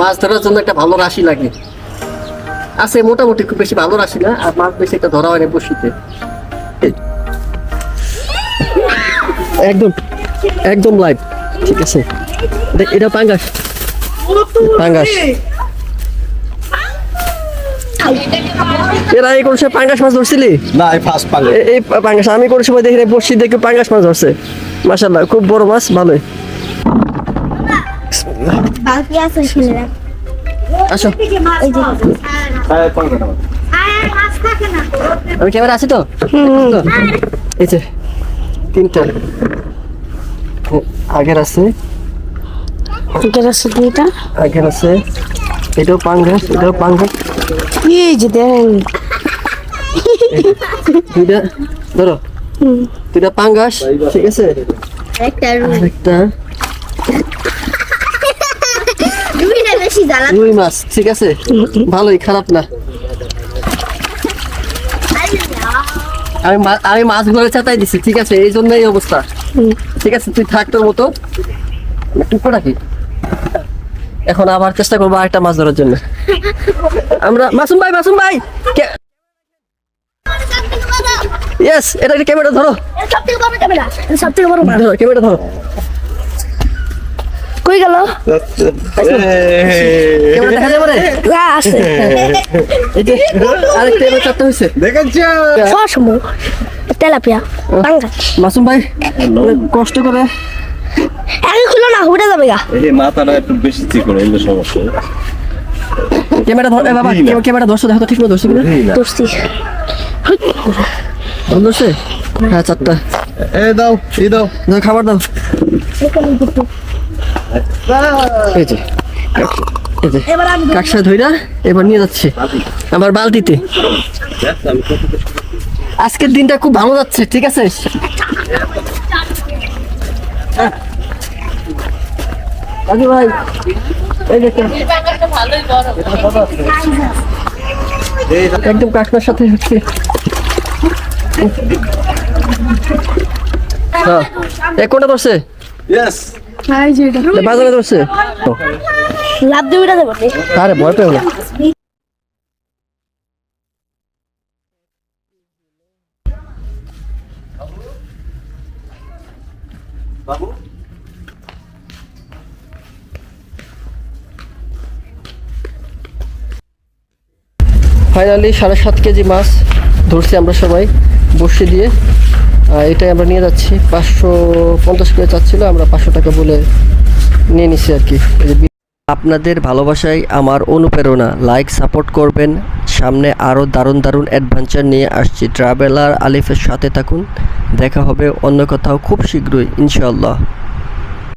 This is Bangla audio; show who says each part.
Speaker 1: মাছ ধরার জন্য একটা ভালো রাশি লাগে। আছে মোটামুটি খুব বেশি ভালো রাশি না আর মাছ বেশি একটা ধরা হয় না বসিতে। একদম একদম লাইভ ঠিক আছে। দেখ, এটা পাঙ্গাস। পাঙ্গাস। এরা এই কোন সময় পাঙ্গাস মাছ ধরছিলি?
Speaker 2: না এই ফার্স্ট পাঙ্গে
Speaker 1: এই পাঙ্গাস আমি কোন সময় দেখি বসি দেখে পাঙ্গাস মাছ ধরছে। মাশাল্লাহ খুব বড় মাছ ভালোই।
Speaker 3: বাকি আছে শুনে রাখ
Speaker 1: আসো
Speaker 3: যে
Speaker 2: হ্যাঁ
Speaker 1: আমি ক্যামেরা আছি তো? এই যে তিনটা। আগের আছে।
Speaker 3: এটা আছে দুইটা।
Speaker 1: আগের আছে। এটাও পাঙ্গাস এটাও পাঙ্গাস।
Speaker 3: এই যে দেখেন
Speaker 1: দুইটা ধরো। দুইটা পাঙ্গাস ঠিক আছে?
Speaker 3: একটা বেশি জ্বালা
Speaker 1: রুই মাছ ঠিক আছে? ভালোই খারাপ না। আমি আমি মাছগুলো চাতাই দিছি ঠিক আছে? এই জন্য এই অবস্থা। ঠিক আছে তুই থাক তোর মতো। টুকরো রাখি এখন আবার চেষ্টা করব আরেকটা মাছ ধরার জন্য। আমরা মাসুম ভাই মাসুম ভাই! ইয়েস এটা একটা ক্যামেরা ধরো।
Speaker 3: সব থেকে বড় ক্যামেরা। সব থেকে বড়
Speaker 1: ধরো ক্যামেরা ধরো।
Speaker 3: কই গেল? না আছে।
Speaker 1: এই আরেকটা এবার চারটা হয়েছে।
Speaker 2: দেখেছ?
Speaker 3: সসমু তেলাপিয়া
Speaker 1: মাসুম ভাই কষ্ট করে।
Speaker 3: আগে খুলো না উঠে যাবে গা।
Speaker 2: এই মাথাটা একটু বেশি চিকন এগুলো সমস্যা।
Speaker 1: ক্যামেরা ধর এ বাবা
Speaker 2: বুঝি না।
Speaker 1: ক্যামেরা ধরছো দেখো ঠিক মতো ধরছো কিনা। ধরছে। হ্যাঁ চারটা।
Speaker 2: এ দাও এই দাও।
Speaker 1: দাও, খাবার দাও। এই যে। এই যে।
Speaker 3: এবার আমি
Speaker 1: কাকসা ধইরা এবার নিয়ে যাচ্ছে আমার বালতিতে। আজকের দিনটা খুব ভালো যাচ্ছে ঠিক আছে? ভাই একদম কাকনার সাথে হচ্ছে। হ্যাঁ। কোনটা ধরছে
Speaker 2: ইয়েস
Speaker 1: ধরছে।
Speaker 3: লাভ দিয়ে উঠে
Speaker 1: আরে ভয় পেও না। ফাইনালি সাড়ে সাত কেজি মাছ ধরছি আমরা সবাই বসে দিয়ে। এটাই আমরা নিয়ে যাচ্ছি। পাঁচশো পঞ্চাশ করে চাচ্ছিল, আমরা পাঁচশো টাকা বলে নিয়ে নিছি আর কি। আপনাদের ভালোবাসায় আমার অনুপ্রেরণা। লাইক সাপোর্ট করবেন। সামনে আরও দারুণ দারুণ অ্যাডভেঞ্চার নিয়ে আসছি। ট্রাভেলার আলিফের সাথে থাকুন। দেখা হবে অন্য কোথাও খুব শীঘ্রই, ইনশাআল্লাহ।